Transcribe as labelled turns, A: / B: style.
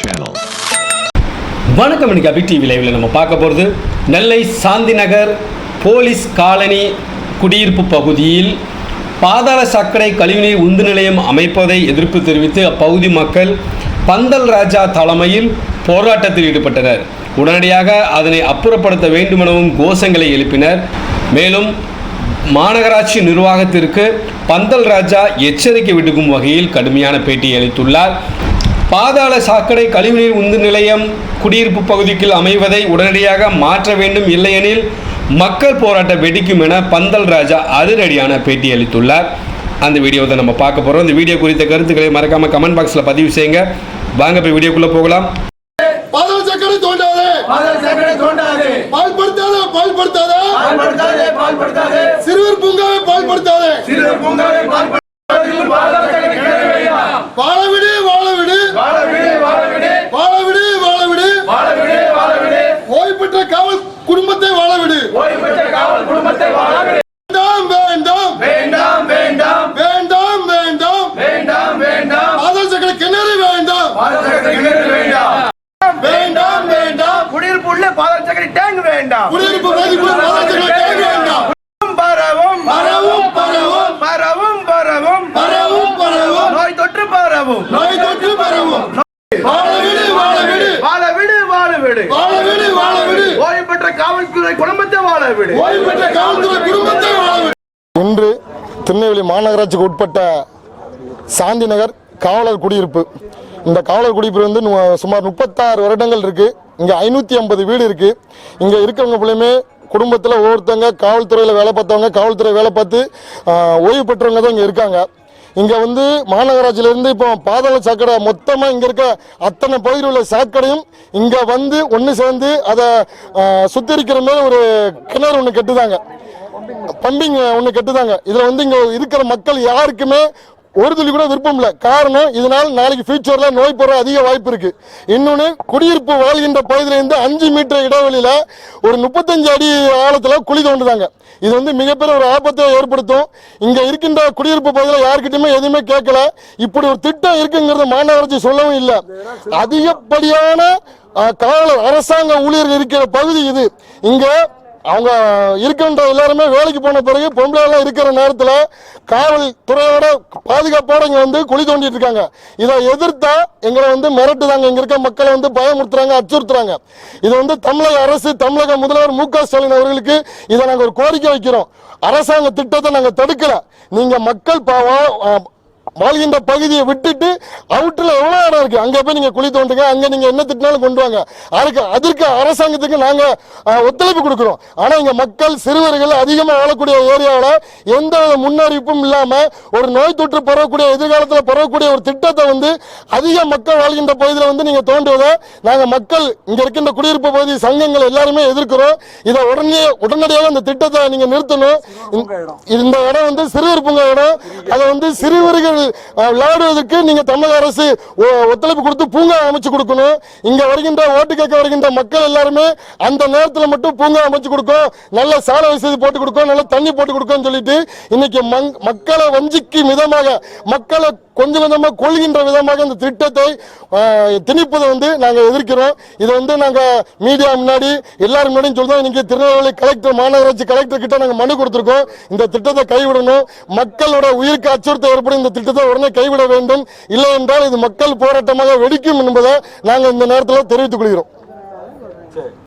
A: channel.
B: வணக்கம் இன்னைக்கு அபி TV லைவில் நம்ம பார்க்க போகிறது நெல்லை சாந்தி நகர் போலீஸ் காலனி குடியிருப்பு பகுதியில் பாதாள சாக்கடை கழிவுநீர் உந்து நிலையம் அமைப்பதை எதிர்ப்பு தெரிவித்து அப்பகுதி மக்கள் பந்தல் ராஜா தலைமையில் போராட்டத்தில் ஈடுபட்டனர். உடனடியாக அதனை அப்புறப்படுத்த வேண்டுமெனவும் கோஷங்களை எழுப்பினர். மேலும் மாநகராட்சி நிர்வாகத்திற்கு பந்தல் ராஜா எச்சரிக்கை விடுக்கும் வகையில் கடுமையான பேட்டி அளித்துள்ளார். பாதாள சாக்கடை கழிவுநீர் உந்து நிலையம் குடியிருப்பு பகுதிக்குள் அமைவதை உடனடியாக மாற்ற வேண்டும் இல்லையெனில் மக்கள் போராட்டம் வெடிக்கும் என பந்தல் ராஜா அதிரடியான பேட்டி அளித்துள்ளார். அந்த வீடியோவை நம்ம பார்க்க போகிறோம் இந்த வீடியோ குறித்த கருத்துக்களை மறக்காம கமெண்ட் பாக்ஸில் பதிவு செய்யுங்க. வாங்க போய் வீடியோக்குள்ளே போகலாம்.
C: பாதாள சாக்கடை தோண்டாதே.
D: பாதாள சாக்கடை
C: ஓய்வு பெற்ற காவல் குடும்பத்தை வாழ வேண்டாம் வேண்டாம்.
D: வேண்டாம் வேண்டாம்.
C: வேண்டாம் வேண்டாம்.
D: வேண்டாம் வேண்டாம்.
C: சாக்கடை கிணறு வேண்டாம்.
D: சாக்கடை கிணறு வேண்டாம்.
C: வேண்டாம் வேண்டாம்.
D: குடியிருப்பு உள்ள பாதாள சாக்கடை டேங்க் வேண்டாம்.
C: குடியிருப்பு பகுதிக்குள் பாதாள சாக்கடை டேங்க் வேண்டாம்.
D: பரவும்
C: பரவும் பரவும்.
D: பரவும் பரவும்.
C: பரவும் பரவும்.
D: நோய் தொற்று பரவும்.
C: நோய் தொற்று பரவும். வாழ விடு வாழ விடு
D: வாழ விடு. வாழ விடு
C: வாழ விடு. வாழ விடு.
D: ஓய்வு பெற்ற காவல்துறை குடும்பத்தை வாழ விடு.
C: ஓய்வு பெற்ற காவல்துறை குடும்பத்தை வாழ விடு.
E: இன்று திருநெல்வேலி மாநகராட்சிக்கு உட்பட்ட சாந்தி நகர் காவலர் குடியிருப்பு. இந்த காவலர் குடியிருப்பு வந்து நு- சுமார் முப்பத்தாறு வருடங்கள் இருக்கு. இங்கே ஐநூற்றி ஐம்பது வீடு இருக்கு. இங்கே இருக்கிறவங்க பிள்ளையுமே குடும்பத்தில் ஒவ்வொருத்தவங்க காவல்துறையில் வேலை பார்த்தவங்க காவல்துறை வேலை பார்த்து ஓய்வு பெற்றவங்க தான் இங்கே இருக்காங்க. இங்கே வந்து மாநகராட்சியிலேருந்து இப்போ பாதாள சாக்கடை மொத்தமாக இங்கே இருக்க அத்தனை பகுதியில் உள்ள சாக்கடையும் இங்கே வந்து ஒன்று சேர்ந்து அதை ஆஹ், மாதிரி ஒரு கிணறு ஒன்று கட்டுதாங்க. பம்பிங் ஒன்று கட்டுதாங்க. இதில் வந்து இங்கே இருக்கிற மக்கள் யாருக்குமே ஒரு துளி கூட விருப்பம் இல்லை. காரணம் இதனால் நாளைக்கு ஃபியூச்சரில் நோய் போற அதிக வாய்ப்பு இருக்கு. இன்னொன்று குடியிருப்பு வாழ்கின்ற பகுதியிலேருந்து அஞ்சு மீட்டர் இடைவெளியில் ஒரு முப்பத்தஞ்சு அடி ஆழத்தில் குழி தோண்டுதாங்க இது வந்து மிகப்பெரிய ஒரு ஆபத்தை ஏற்படுத்தும். இங்கே இருக்கின்ற குடியிருப்பு பகுதியில் யாருக்கிட்டையுமே எதுவுமே கேட்கல. இப்படி ஒரு திட்டம் இருக்குங்கிறத மாநகராட்சி சொல்லவும் இல்லை. அதிகப்படியான அஹ், காவலர் அரசாங்க ஊழியர்கள் இருக்கிற பகுதி இது. இங்கே அவங்க இருக்கின்ற எல்லாருமே வேலைக்கு போன பிறகு பொம்பளை எல்லாம் இருக்கிற நேரத்தில் காவல் துறையோட பாதுகாப்போட இங்கே வந்து குழி தோண்டிட்டு இருக்காங்க. இதை எதிர்த்தா எங்களை வந்து மிரட்டுதாங்க இங்க இருக்க மக்களை வந்து பயமுறுத்துறாங்க அச்சுறுத்துறாங்க. இது வந்து தமிழக அரசு தமிழக முதல்வர் மு க ஸ்டாலின் அவர்களுக்கு இதை நாங்கள் ஒரு கோரிக்கை வைக்கிறோம். அரசாங்க திட்டத்தை நாங்கள் தடுக்கல. நீங்க மக்கள் பாவம் வாழ்கின்ற பகுதியை விட்டுட்டு அவுட்டில் எவ்வளோ இடம் இருக்குது அங்கே போய் நீங்கள் குழி தோண்டுங்க அங்கே நீங்கள் என்ன திட்டினாலும் கொண்டு வாங்க. அதுக்கு அதற்கு அரசாங்கத்துக்கு நாங்கள் ஒத்துழைப்பு கொடுக்குறோம். ஆனால் இங்கே மக்கள் சிறுவர்கள் அதிகமாக வாழக்கூடிய ஏரியாவில் எந்த வித முன்னறிவிப்பும் இல்லாமல் ஒரு நோய் தொற்று பரவக்கூடிய எதிர்காலத்தில் பரவக்கூடிய ஒரு திட்டத்தை வந்து அதிக மக்கள் வாழ்கின்ற பகுதியில் வந்து நீங்கள் தோண்டுவதை நாங்கள் மக்கள் இங்கே இருக்கின்ற குடியிருப்பு பகுதி சங்கங்கள் எல்லாருமே எதிர்க்கிறோம். இதை உடனே உடனடியாக அந்த திட்டத்தை நீங்கள் நிறுத்தணும். இந்த- இந்த இடம் வந்து சிறுவர் பூங்கா இடம். அதை வந்து சிறுவர்கள் விளையாடுவதற்கு நீங்க தமிழக அரசு ஒத்துழைப்பு கொடுத்து பூங்கா அமைச்சு கொடுக்கணும். இங்க வருகின்ற ஓட்டு கேட்க வருகின்ற மக்கள் எல்லாருமே அந்த நேரத்தில் மட்டும் பூங்கா அமைச்சு கொடுக்கும் நல்ல சாலை வசதி போட்டு கொடுக்கும் நல்ல தண்ணி போட்டு கொடுக்கும்னு சொல்லிட்டு இன்னைக்கு மங்- மக்களை வஞ்சிக்கும் விதமாக மக்களை கொஞ்சம் கொஞ்சமாக கொள்கின்ற விதமாக இந்த திட்டத்தை திணிப்பதை வந்து நாங்கள் எதிர்க்கிறோம். இதை வந்து நாங்கள் மீடியா முன்னாடி எல்லாரும் முன்னாடியும் சொல்லுவோம் இன்னைக்கு திருநெல்வேலி கலெக்டர் மாநகராட்சி கலெக்டர் கிட்ட நாங்கள் மனு கொடுத்துருக்கோம். இந்த திட்டத்தை கைவிடணும். மக்களோட உயிருக்கு அச்சுறுத்தல் ஏற்படும். இந்த திட்டத்தை உடனே கைவிட வேண்டும். இல்லை என்றால் இது மக்கள் போராட்டமாக வெடிக்கும் என்பதை நாங்கள் இந்த நேரத்தில் தெரிவித்துக் கொள்கிறோம்.